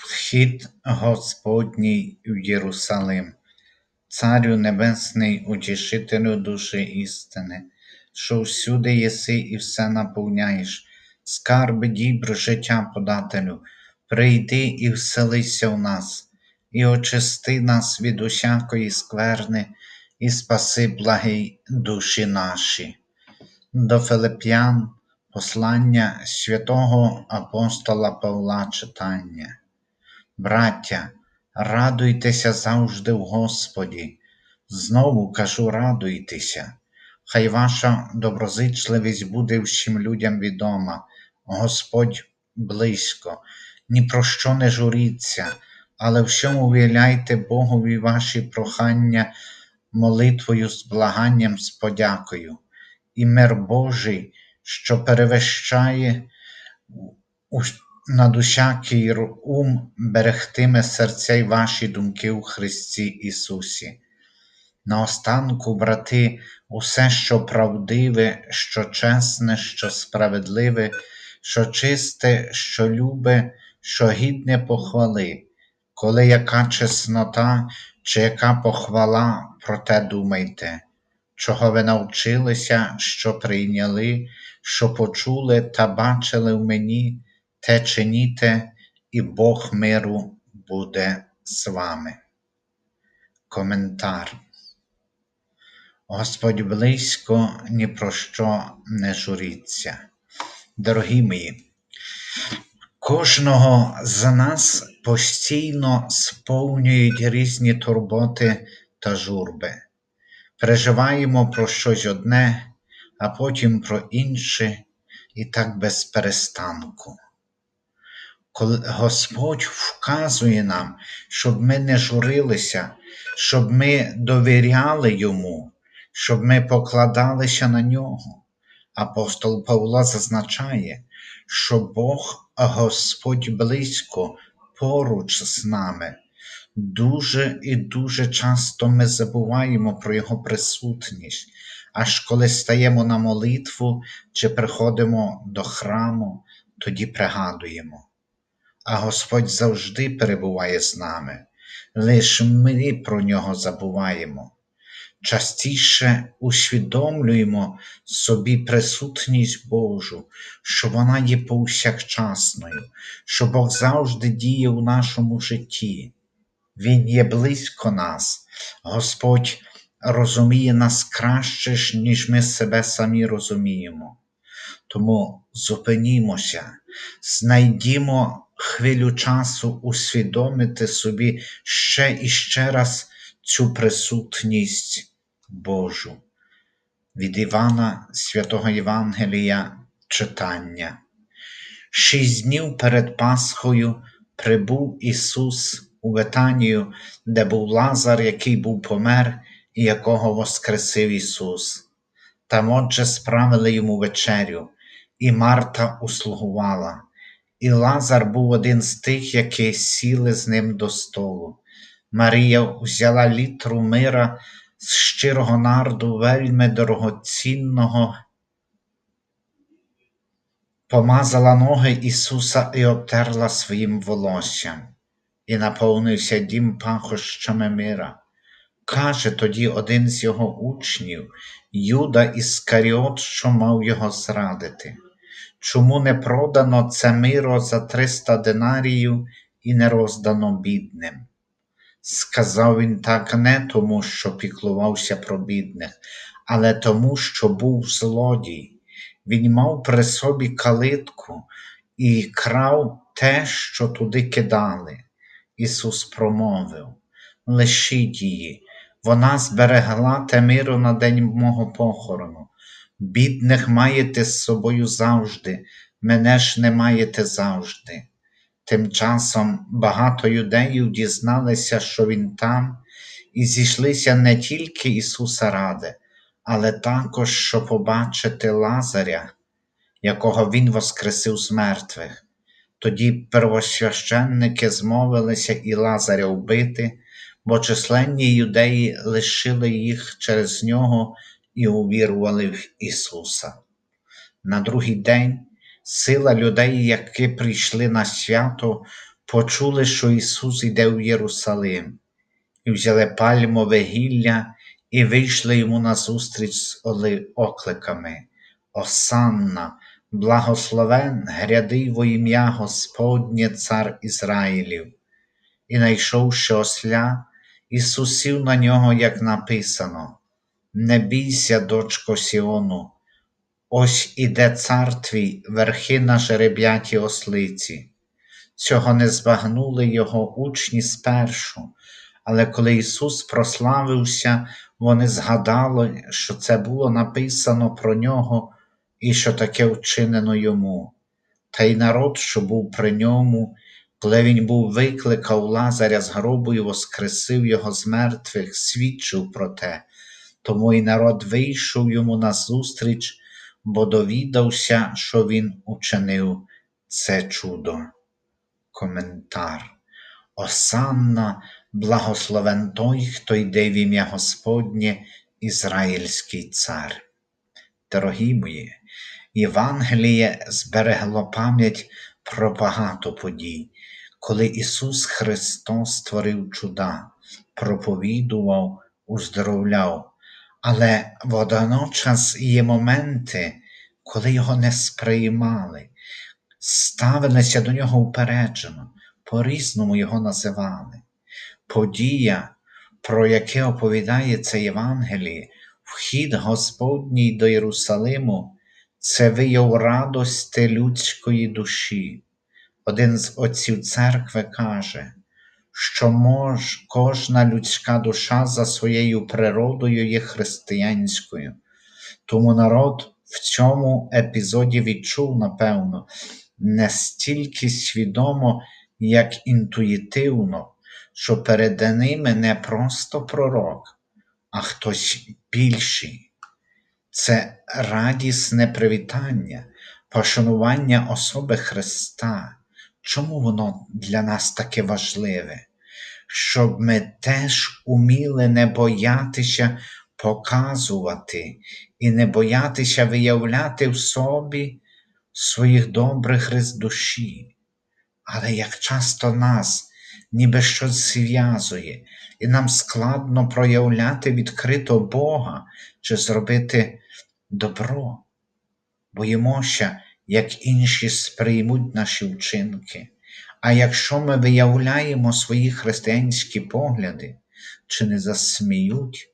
Вхід Господній в Єрусалим, Царю Небесний, утішителю душі істини, що всюди єси і все наповняєш, скарби дібр життя подателю, прийди і вселися в нас, і очисти нас від усякої скверни, і спаси благий душі наші. До Филип'ян послання святого апостола Павла читання. Браття, радуйтеся завжди в Господі. Знову кажу, радуйтеся. Хай ваша доброзичливість буде всім людям відома. Господь близько, ні про що не журіться, але всьому віляйте Богові ваші прохання молитвою з благанням, з подякою. І мир Божий, що перевищає над усякий р- ум, берегтиме серця й ваші думки у Христі Ісусі. Наостанку, брати, усе, що правдиве, що чесне, що справедливе, що чисте, що любе, що гідне похвали, коли яка чеснота чи яка похвала, про те думайте, чого ви навчилися, що прийняли, що почули та бачили в мені, те чиніте, і Бог миру буде з вами. Коментар. Господь близько ні про що не журіться. Дорогі мої, кожного з нас постійно сповнюють різні турботи та журби. Переживаємо про щось одне, а потім про інше, і так без перестанку. Коли Господь вказує нам, щоб ми не журилися, щоб ми довіряли Йому, щоб ми покладалися на нього. Апостол Павло зазначає, що Бог Господь близько поруч з нами. Дуже і дуже часто ми забуваємо про Його присутність, аж коли стаємо на молитву чи приходимо до храму, тоді пригадуємо. А Господь завжди перебуває з нами, лише ми про нього забуваємо. Частіше усвідомлюємо собі присутність Божу, що вона є повсякчасною, що Бог завжди діє у нашому житті. Він є близько нас, Господь розуміє нас краще, ніж ми себе самі розуміємо. Тому зупинімося, знайдімо хвилю часу усвідомити собі ще і ще раз цю присутність Божу. Від Івана Святого Євангелія читання. Шість днів перед Пасхою прибув Ісус у Витанію, де був Лазар, який був помер, і якого воскресив Ісус. Там отже справили йому вечерю, і Марта услугувала. І Лазар був один з тих, які сіли з ним до столу. Марія взяла літру мира з щирого нарду вельми дорогоцінного, помазала ноги Ісуса і обтерла своїм волоссям, і наповнився дім пахощами мира. Каже тоді один з його учнів, Юда Іскаріот, що мав його зрадити. Чому не продано це миро за 300 динаріїв і не роздано бідним? Сказав він так не тому, що піклувався про бідних, але тому, що був злодій. Він мав при собі калитку і крав те, що туди кидали. Ісус промовив: Лишіть її, вона зберегла те миро на день мого похорону. Бідних маєте з собою завжди, мене ж не маєте завжди. Тим часом багато юдеїв дізналися, що він там, і зійшлися не тільки Ісуса ради, але також, щоб побачити Лазаря, якого Він воскресив з мертвих. Тоді первосвященники змовилися і Лазаря вбити, бо численні юдеї лишили їх через нього і увірували в Ісуса. На другий день сила людей, які прийшли на свято, почули, що Ісус йде в Єрусалим, і взяли пальмове гілля і вийшли йому назустріч з окликами Осанна, благословен грядий во ім'я Господнє цар Ізраїлів. І найшовши осля, Ісус сів на нього, як написано: Не бійся, дочко Сіону, ось іде цар твій, верхи на жереб'яті ослиці. Цього не збагнули його учні спершу, але коли Ісус прославився, вони згадали, що це було написано про нього і що таке вчинено йому. Та й народ, що був при ньому, коли він був викликав Лазаря з гробу і воскресив його з мертвих, свідчив про те. Тому й народ вийшов йому назустріч, бо довідався, що він учинив це чудо. Коментар. Осанна, благословен той, хто йде в ім'я Господнє, Ізраїльський цар. Дорогі мої, Євангеліє зберегло пам'ять про багато подій, коли Ісус Христос творив чуда, проповідував, уздоровляв, але водночас є моменти, коли його не сприймали, ставилися до нього упереджено, по-різному його називали. Подія, про яке оповідає це Євангеліє, вхід Господній до Єрусалиму, це вияв радости людської душі. Один з отців церкви каже, що мож, кожна людська душа за своєю природою є християнською. Тому народ в цьому епізоді відчув, напевно, не стільки свідомо, як інтуїтивно, що перед ними не просто пророк, а хтось більший. Це радісне привітання, пошанування особи Христа. Чому воно для нас таке важливе? Щоб ми теж уміли не боятися показувати і не боятися виявляти в собі своїх добрих рис душі. Але як часто нас ніби щось зв'язує, і нам складно проявляти відкрито Бога чи зробити добро, боїмося, як інші сприймуть наші вчинки. А якщо ми виявляємо свої християнські погляди, чи не засміють,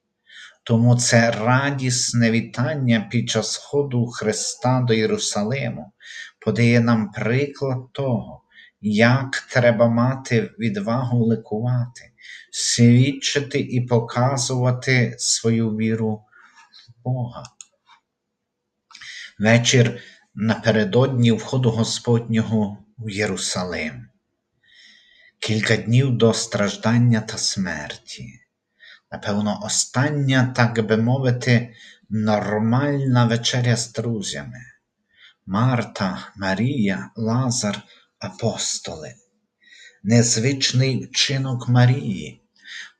тому це радісне вітання під час сходу Христа до Єрусалиму подає нам приклад того, як треба мати відвагу ликувати, свідчити і показувати свою віру в Бога. Вечір напередодні входу Господнього в Єрусалим. Кілька днів до страждання та смерті. Напевно, остання, так би мовити, нормальна вечеря з друзями. Марта, Марія, Лазар, апостоли. Незвичний вчинок Марії,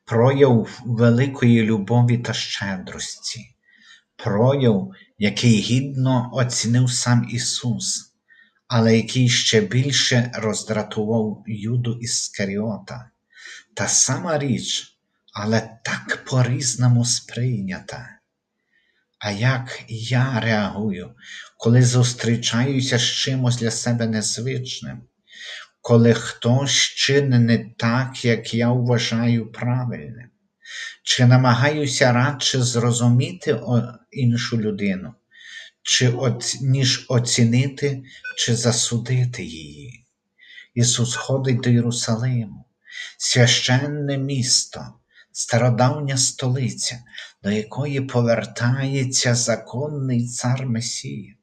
прояв великої любові та щедрості, прояв, який гідно оцінив сам Ісус, але який ще більше роздратував Юду Іскаріота. Та сама річ, але так по-різному сприйнята. А як я реагую, коли зустрічаюся з чимось для себе незвичним, коли хтось чинить не так, як я вважаю правильним, чи намагаюся радше зрозуміти іншу людину, чи от, ніж оцінити чи засудити її. Ісус ходить до Єрусалиму, священне місто, стародавня столиця, до якої повертається законний цар Месія.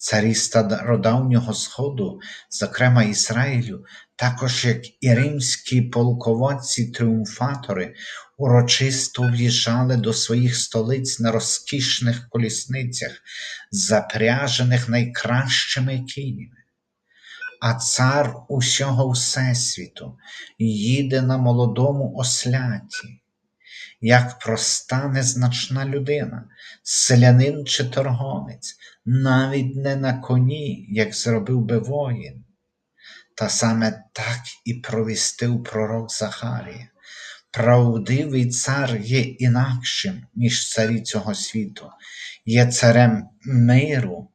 Царі стародавнього Сходу, зокрема Ізраїлю, також як і римські полководці-тріумфатори, урочисто в'їжджали до своїх столиць на розкішних колісницях, запряжених найкращими кінями. А цар усього Всесвіту їде на молодому осляті, як проста незначна людина, селянин чи торговець, навіть не на коні, як зробив би воїн. Та саме так і провістив пророк Захарія. Правдивий цар є інакшим, ніж царі цього світу, є царем миру,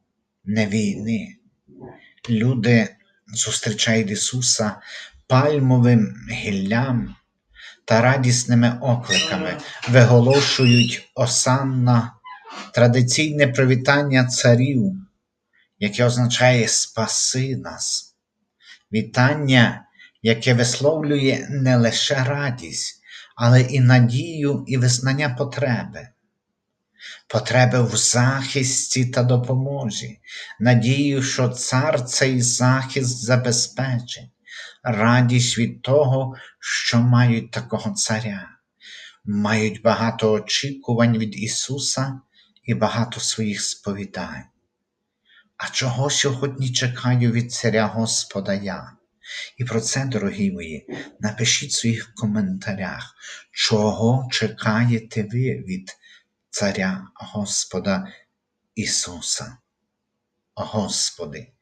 не війни. Люди зустрічають Ісуса пальмовим гіллям та радісними окликами, виголошують осанна, традиційне привітання царів, яке означає спаси нас. Вітання, яке висловлює не лише радість, але і надію і визнання потреби. Потреби в захисті та допомозі, надію, що цар цей захист забезпечить, радість від того, що мають такого царя, мають багато очікувань від Ісуса і багато своїх сповідань. А чого сьогодні чекаю від царя Господа я? І про це, дорогі мої, напишіть в своїх коментарях, чого чекаєте ви від Царя Господа Ісуса. Господи,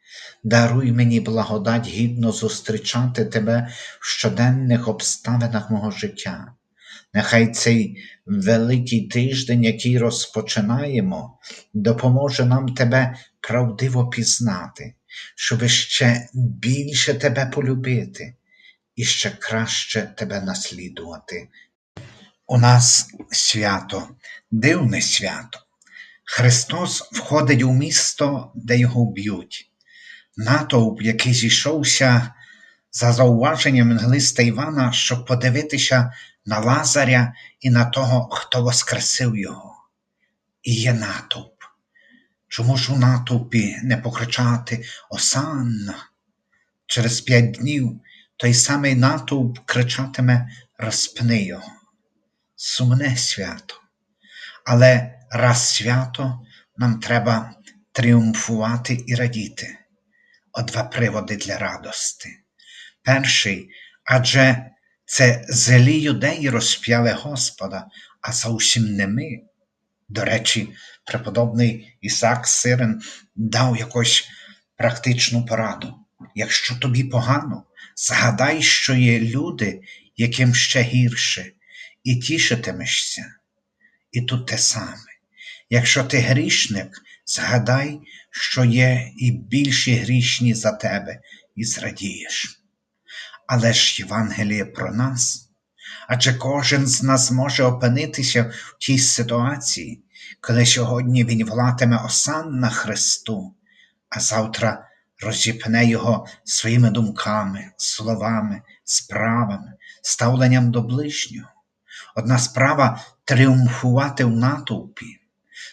даруй мені благодать гідно зустрічати Тебе в щоденних обставинах мого життя. Нехай цей великий тиждень, який розпочинаємо, допоможе нам Тебе правдиво пізнати, щоб ще більше Тебе полюбити і ще краще Тебе наслідувати. У нас свято, дивне свято. Христос входить у місто, де його б'ють. Натовп, який зійшовся за зауваженням Євангелиста Івана, щоб подивитися на Лазаря і на того, хто воскресив його. І є натовп. Чому ж у натовпі не покричати Осанна? Через п'ять днів той самий натовп кричатиме Розпни його. Сумне свято. Але раз свято нам треба тріумфувати і радіти. От два приводи для радости. Перший, адже це злі юдеї розп'яли Господа, а зовсім не ми. До речі, преподобний Ісак Сирин дав якусь практичну пораду. Якщо тобі погано, згадай, що є люди, яким ще гірше, і тішитимешся. І тут те саме. Якщо ти грішник, згадай, що є і більші грішні за тебе, і зрадієш. Але ж Євангеліє про нас, адже кожен з нас може опинитися в тій ситуації, коли сьогодні він волатиме осанна Христу, а завтра розіпне його своїми думками, словами, справами, ставленням до ближнього. Одна справа тріумфувати в натовпі,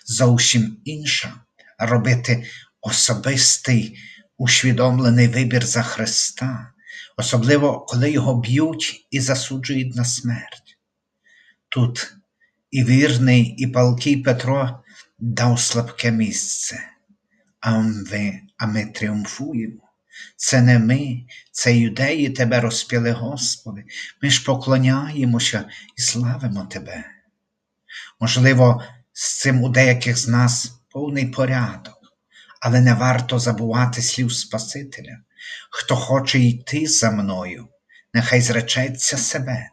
зовсім інша робити особистий усвідомлений вибір за Христа, особливо коли його б'ють і засуджують на смерть. Тут і вірний, і палкий Петро дав слабке місце, а ми, а ми тріумфуємо. Це не ми, це юдеї Тебе розп'яли, Господи, ми ж поклоняємося і славимо Тебе. Можливо, з цим у деяких з нас повний порядок, але не варто забувати слів Спасителя. Хто хоче йти за мною, нехай зречеться себе,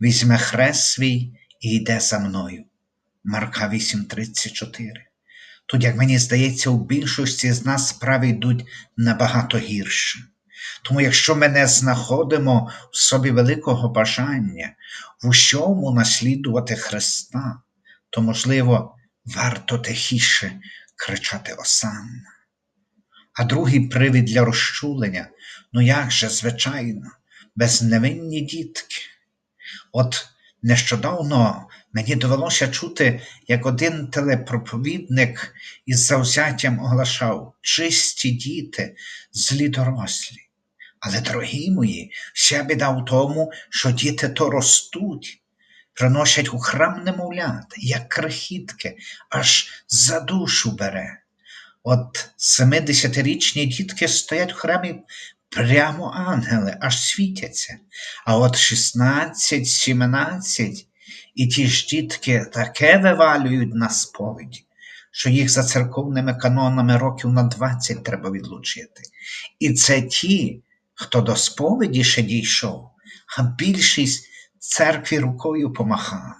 візьме хрест свій і йде за мною. Марка 8:34. Тут, як мені здається, у більшості з нас справи йдуть набагато гірше. Тому, якщо ми не знаходимо в собі великого бажання в усьому наслідувати Христа, то, можливо, варто тихіше кричати Осанна. А другий привід для розчулення ну як же, звичайно, безневинні дітки. От нещодавно мені довелося чути, як один телепроповідник із завзяттям оглашав чисті діти, злі дорослі. Але, дорогі мої, вся біда в тому, що діти то ростуть, приносять у храм немовлят, як крихітки, аж за душу бере. От семидесятирічні дітки стоять в храмі прямо ангели, аж світяться. А от шістнадцять, сімнадцять, і ті ж дітки таке вивалюють на сповіді, що їх за церковними канонами років на двадцять треба відлучити. І це ті, хто до сповіді ще дійшов, а більшість церкві рукою помахав.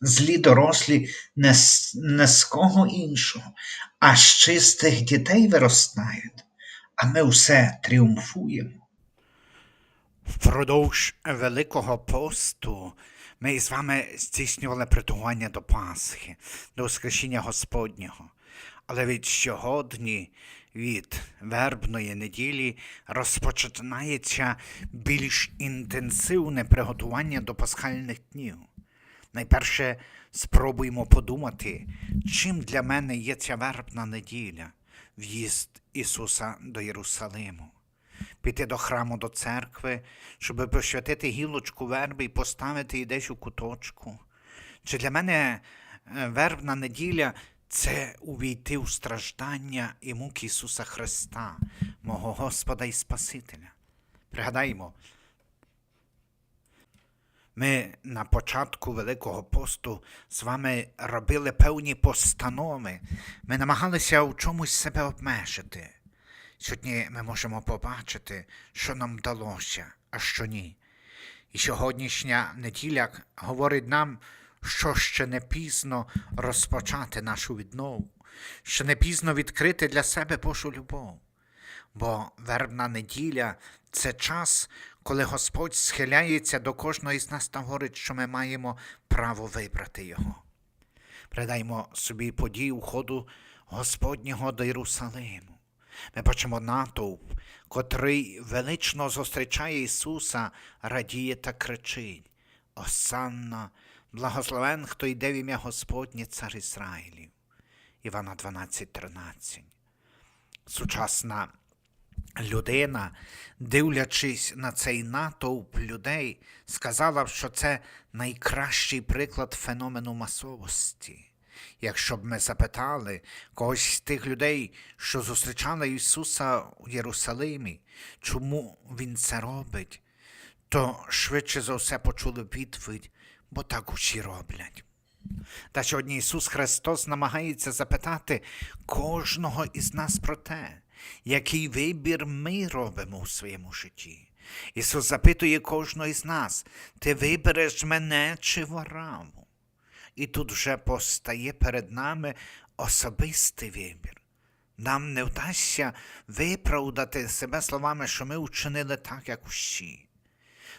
Злі дорослі не з, не з кого іншого, а з чистих дітей виростають, а ми все тріумфуємо. Впродовж Великого посту ми з вами здійснювали приготування до Пасхи, до Воскресіння Господнього. Але від сьогодні, від вербної неділі, розпочинається більш інтенсивне приготування до пасхальних днів. Найперше спробуємо подумати, чим для мене є ця вербна неділя, в'їзд Ісуса до Єрусалиму піти до храму до церкви, щоб посвятити гілочку верби і поставити її десь у куточку. Чи для мене е, вербна неділя це увійти у страждання і муки Ісуса Христа, мого Господа і Спасителя? Пригадаймо, ми на початку Великого посту з вами робили певні постанови. Ми намагалися у чомусь себе обмежити. Сьогодні ми можемо побачити, що нам вдалося, а що ні. І сьогоднішня неділя говорить нам, що ще не пізно розпочати нашу віднову, що не пізно відкрити для себе Божу любов. Бо вербна неділя це час, коли Господь схиляється до кожного із нас та говорить, що ми маємо право вибрати Його. Придаймо собі подію ходу Господнього до Єрусалиму. Ми бачимо натовп, котрий велично зустрічає Ісуса, радіє та кричить: Осанна, благословен, хто йде в ім'я Господнє, цар Ізраїлів. Івана 12:13. Сучасна людина, дивлячись на цей натовп людей, сказала що це найкращий приклад феномену масовості. Якщо б ми запитали когось з тих людей, що зустрічали Ісуса у Єрусалимі, чому Він це робить, то швидше за все почули відповідь, бо так усі роблять. Та сьогодні Ісус Христос намагається запитати кожного із нас про те, який вибір ми робимо у своєму житті. Ісус запитує кожного із нас: ти вибереш мене чи вораву? І тут вже постає перед нами особистий вибір. Нам не вдасться виправдати себе словами, що ми вчинили так, як усі.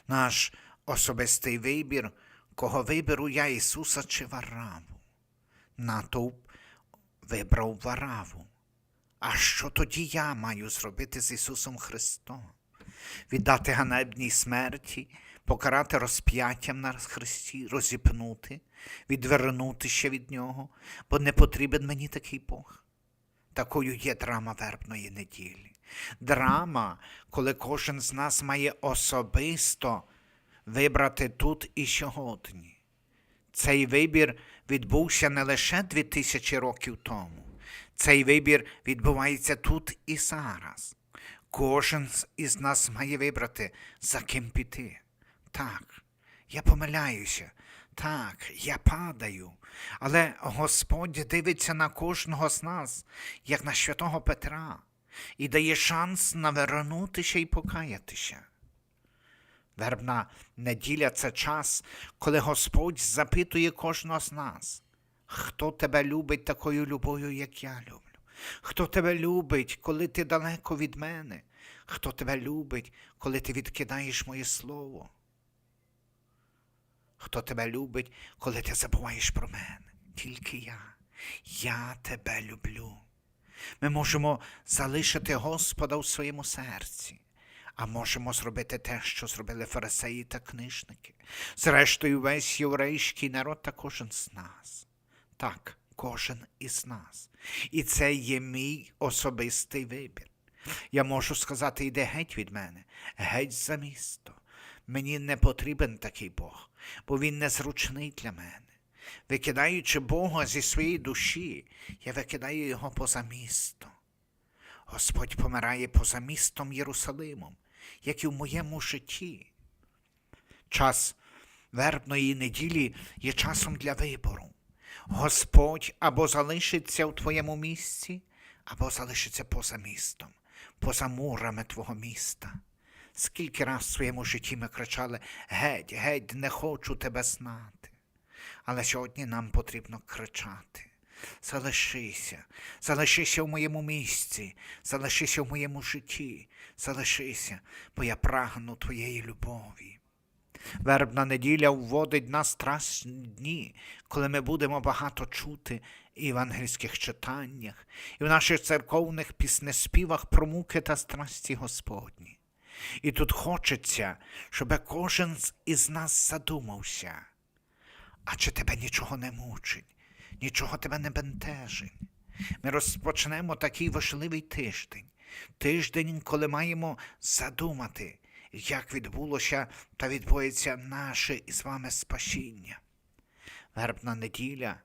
Наш особистий вибір, кого виберу я Ісуса чи Вараву. Натовп вибрав Вараву. А що тоді я маю зробити з Ісусом Христом? Віддати ганебній смерті, покарати розп'яттям на Христі, розіпнути, відвернутися від Нього, бо не потрібен мені такий Бог. Такою є драма вербної неділі. Драма, коли кожен з нас має особисто вибрати тут і сьогодні. Цей вибір відбувся не лише дві тисячі років тому. Цей вибір відбувається тут і зараз. Кожен із нас має вибрати, за ким піти. Так, я помиляюся, так, я падаю, але Господь дивиться на кожного з нас, як на святого Петра, і дає шанс навернутися і покаятися. Вербна неділя це час, коли Господь запитує кожного з нас, хто тебе любить такою любов'ю, як я люблю. Хто тебе любить, коли ти далеко від мене? Хто тебе любить, коли ти відкидаєш моє слово? Хто тебе любить, коли ти забуваєш про мене? Тільки я. Я тебе люблю. Ми можемо залишити Господа у своєму серці, а можемо зробити те, що зробили фарисеї та книжники. Зрештою, весь єврейський народ та кожен з нас. Так, кожен із нас. І це є мій особистий вибір. Я можу сказати, йди геть від мене, геть за місто. Мені не потрібен такий Бог, бо він незручний для мене. Викидаючи Бога зі своєї душі, я викидаю його поза місто. Господь помирає поза містом Єрусалимом, як і в моєму житті. Час вербної неділі є часом для вибору. Господь або залишиться у твоєму місці, або залишиться поза містом, поза мурами твого міста. Скільки раз в своєму житті ми кричали Геть, геть, не хочу тебе знати. Але сьогодні нам потрібно кричати. Залишися, залишися в моєму місці, залишися в моєму житті, залишися, бо я прагну твоєї любові. Вербна неділя вводить нас в страшні дні, коли ми будемо багато чути і в євангельських читаннях, і в наших церковних піснеспівах про муки та страсті Господні. І тут хочеться, щоб кожен із нас задумався, а чи тебе нічого не мучить, нічого тебе не бентежить. Ми розпочнемо такий важливий тиждень, тиждень, коли маємо задумати, як відбулося та відбудеться наше із вами спасіння. Вербна неділя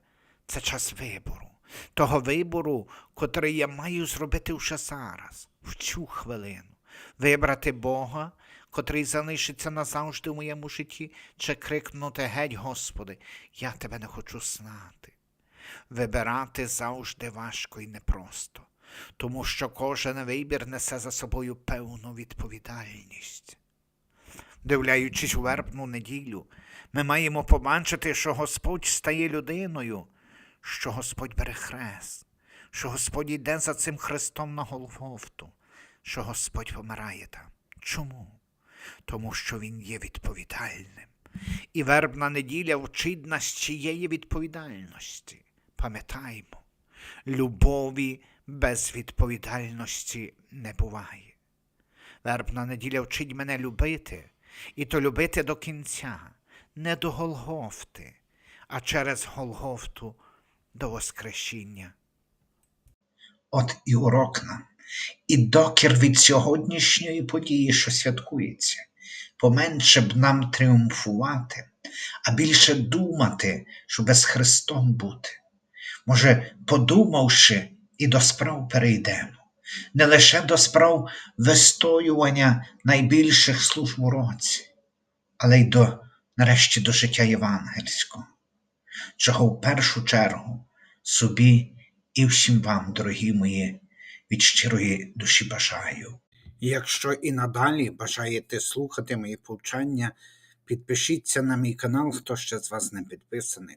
це час вибору, того вибору, котрий я маю зробити вже зараз, в цю хвилину, вибрати Бога, котрий залишиться назавжди в моєму житті, чи крикнути геть, Господи, я тебе не хочу знати. Вибирати завжди важко і непросто, тому що кожен вибір несе за собою певну відповідальність. Дивляючись у вербну неділю, ми маємо побачити, що Господь стає людиною, що Господь бере хрест, що Господь йде за цим хрестом на Голгофту, що Господь помирає там. Чому? Тому що Він є відповідальним. І вербна неділя вчить нас чиєї відповідальності. Пам'ятаймо, любові без відповідальності не буває. Вербна неділя вчить мене любити, і то любити до кінця, не до Голгофти, а через Голгофту до Воскресіння. От і урок нам. І докір від сьогоднішньої події, що святкується, поменше б нам тріумфувати, а більше думати, щоби з Христом бути. Може, подумавши, і до справ перейдемо, не лише до справ вистоювання найбільших служб у році, але й до, нарешті, до життя євангельського, чого в першу чергу собі і всім вам, дорогі мої, від щирої душі бажаю. Якщо і надалі бажаєте слухати мої повчання, підпишіться на мій канал, хто ще з вас не підписаний.